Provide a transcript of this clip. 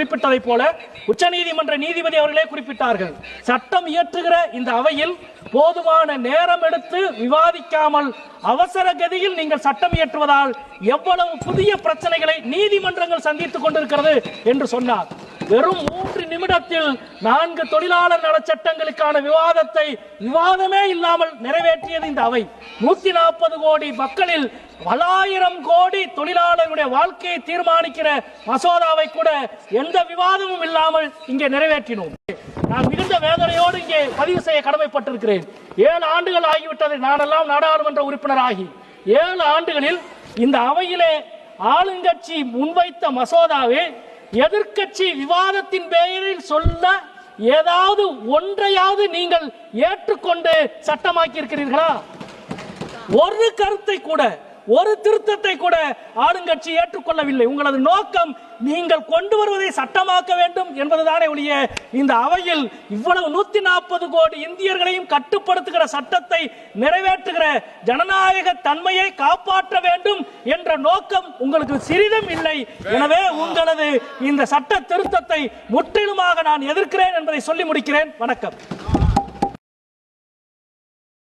குறிப்பிட்டதை போல உச்சநீதிமன்ற நீதிபதி அவர்களே குறிப்பிட்டார்கள். சட்டம் இயற்றுகிற இந்த அவையில் போதுமான நேரம் எடுத்து விவாதிக்காமல் அவசர கதியில் நீங்கள் சட்டம் இயற்றுவதால் எவ்வளவு புதிய பிரச்சனைகளை நீதிமன்றங்கள் சந்தித்துக் கொண்டிருக்கிறது என்று சொன்னார். வெறும் மூன்று நிமிடத்தில் நான்கு தொழிலாளர் நல சட்டங்களுக்கான விவாதத்தை விவாதமே இல்லாமல் நிறைவேற்றியது இந்த அவை. நூத்தி நாற்பது கோடி மக்களில் பலாயிரம் கோடி தொழிலாளர்களுடைய வாழ்க்கையை தீர்மானிக்கிற மசோதாவை கூட எந்த விவாதமும் இல்லாமல் இங்கே நிறைவேற்றினோம். நான் மிகுந்த வேதனையோடு இங்கே பதிவு செய்ய கடமைப்பட்டிருக்கிறேன். ஏழு ஆண்டுகள் ஆகிவிட்டது நானெல்லாம் நாடாளுமன்ற உறுப்பினர் ஆகி ஏழு ஆண்டுகளில் இந்த அவையிலே ஆளுங்கட்சி முன்வைத்த மசோதாவை எதிர்க்கட்சி விவாதத்தின் பெயரில் சொல்ல ஏதாவது ஒன்றையாவது நீங்கள் ஏற்றுக்கொண்டு சட்டமாக்கி இருக்கிறீர்களா ஒரு கருத்தை கூட ஒரு திருத்தத்தை கூட ஆளுங்கட்சி ஏற்றுக்கொள்ளவில்லை. உங்களது நோக்கம் நீங்கள் கொண்டு வருவதை சட்டமாக்க வேண்டும் என்பதுதானே ஒழிய இந்த அவையில் இவ்வளவு நூத்தி நாற்பது கோடி இந்தியர்களையும் கட்டுப்படுத்துகிற சட்டத்தை நிறைவேற்றுகிற ஜனநாயக தன்மையை காப்பாற்ற வேண்டும் என்ற நோக்கம் உங்களுக்கு சிறிதும் இல்லை. எனவே உங்களது இந்த சட்ட திருத்தத்தை முற்றிலுமாக நான் எதிர்க்கிறேன் என்பதை சொல்லி முடிக்கிறேன். வணக்கம்.